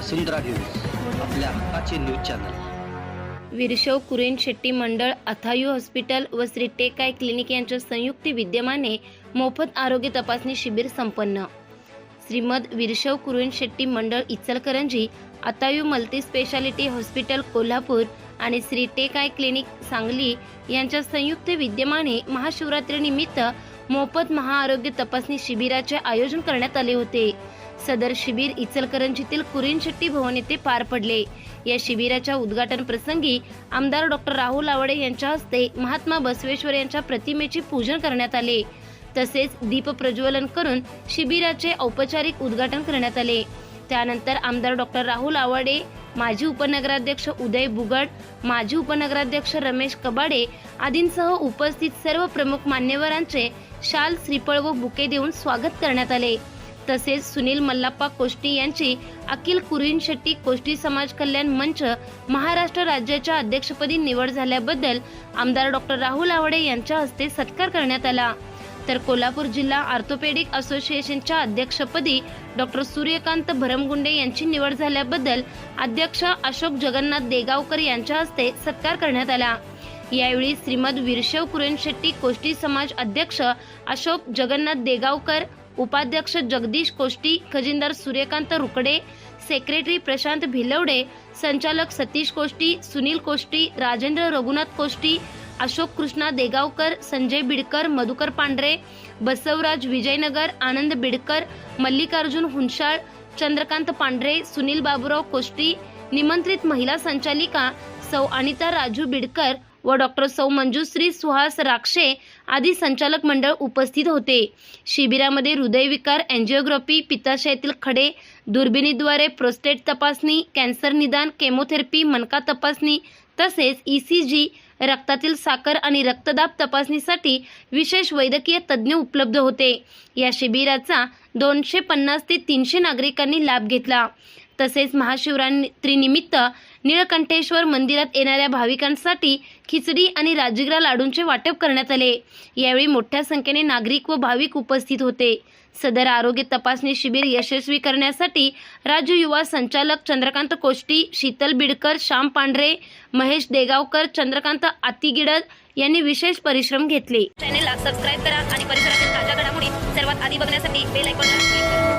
वसुंधरा news आपल्या हक्काचे news channel. Veerashaiva कुरेन शेट्टी मंडळ अथायू हॉस्पिटल व श्री टेकाय क्लिनिक यांच्या संयुक्त विद्यमाने मोफत आरोग्य तपासणी शिबिर संपन्न. श्रीमद विरशव कुरुन शेट्टी मंडळ Ichalkaranji Athayu multi speciality hospital Kolhapur आणि श्री टेकाय क्लिनिक सांगली यांच्या संयुक्त विद्यमाने महाशिवरात्रीनिमित्त मोफत महाआरोग्य तपासणी शिबिराचे आयोजन करण्यात आले होते. सदर शिबिर इचलकरंजीतील कुरीन शेट्टी भवन येथे पार पडले. या शिबिराच्या उद्घाटन प्रसंगी आमदार डॉक्टर राहुल आवडे यांच्या हस्ते महात्मा बसवेश्वर यांच्या प्रतिमेचे पूजन करण्यात आले. तसेच दीप प्रज्वलन करून शिबिराचे औपचारिक उद्घाटन करण्यात आले. त्यानंतर आमदार डॉक्टर राहुल आवाडे माजी उपनगराध्यक्ष उदय बुगड माजी उपनगराध्यक्ष रमेश कबाडे आदींसह उपस्थित सर्व प्रमुख मान्यवरांचे शाल श्रीफळ व बुके देऊन स्वागत करण्यात आले. तसेच सुनील मल्लाप्पा कोष्टी यांची अखिल कुरीन शेट्टी कोष्टी समाज कल्याण मंच महाराष्ट्र राज्याच्या अध्यक्षपदी निवड झाल्याबद्दल आमदार डॉक्टर राहुल आवडे यांच्या हस्ते सत्कार करण्यात आला. तर कोल्हापूर जिल्हा आर्थोपेडिक असोसिएशनच्या अध्यक्षपदी डॉक्टर सूर्यकांत भरमगुंडे यांची निवड झाल्याबद्दल अध्यक्ष अशोक जगन्नाथ देगावकर यांच्या हस्ते सत्कार करण्यात आला. यावेळी श्रीमद वीरशव कुरेन शेट्टी कोष्टी समाज अध्यक्ष अशोक जगन्नाथ देगावकर उपाध्यक्ष जगदीश कोष्टी खजिनदार सूर्यकांत रुकडे सेक्रेटरी प्रशांत भिलवडे संचालक सतीश कोष्टी सुनील कोष्टी राजेंद्र रघुनाथ कोष्टी अशोक कृष्णा देगावकर संजय बिडकर मधुकर पांढरे बसवराज विजयनगर आनंद बिडकर मल्लिकार्जुन हुंशाळ चंद्रकांत पांढरे सुनील बाबुराव कोष्टी निमंत्रित महिला संचालिका सौ अनिता राजू बिडकर व डॉक्टर सौ मंजुश्री सुहास राक्षे आदी संचालक मंडळ उपस्थित होते. शिबिरामध्ये हृदयविकार अँजिओग्राफी पित्ताशयातील खडे दुर्बिणीद्वारे प्रोस्टेट तपासणी कॅन्सर निदान केमोथेरपी मनका तपासणी तसेच ई सी जी रक्तातील साखर आणि रक्तदाब तपासणीसाठी विशेष वैद्यकीय तज्ज्ञ उपलब्ध होते. या शिबिराचा दोनशे पन्नास ते तीनशे नागरिकांनी लाभ घेतला. तसेच महाशिवरात्रीनिमित्त निळकंठेश्वर मंदिरात येणाऱ्या भाविकांसाठी खिचडी आणि राजगिरा लाडूंचे वाटप करण्यात आले. यावेळी मोठ्या संख्येने नागरिक व भाविक उपस्थित होते. सदर आरोग्य तपासणी शिबिर यशस्वी करण्यासाठी राज्य युवा संचालक चंद्रकांत कोष्टी शीतल बिडकर श्याम पांढरे महेश देगावकर चंद्रकांत आतिगिडद यांनी विशेष परिश्रम घेतले. चॅनेलला सबस्क्राईब करा आणि परिसरातील ताज्या घडामोडी सर्वात आधी बघण्यासाठी बेल आयकॉनला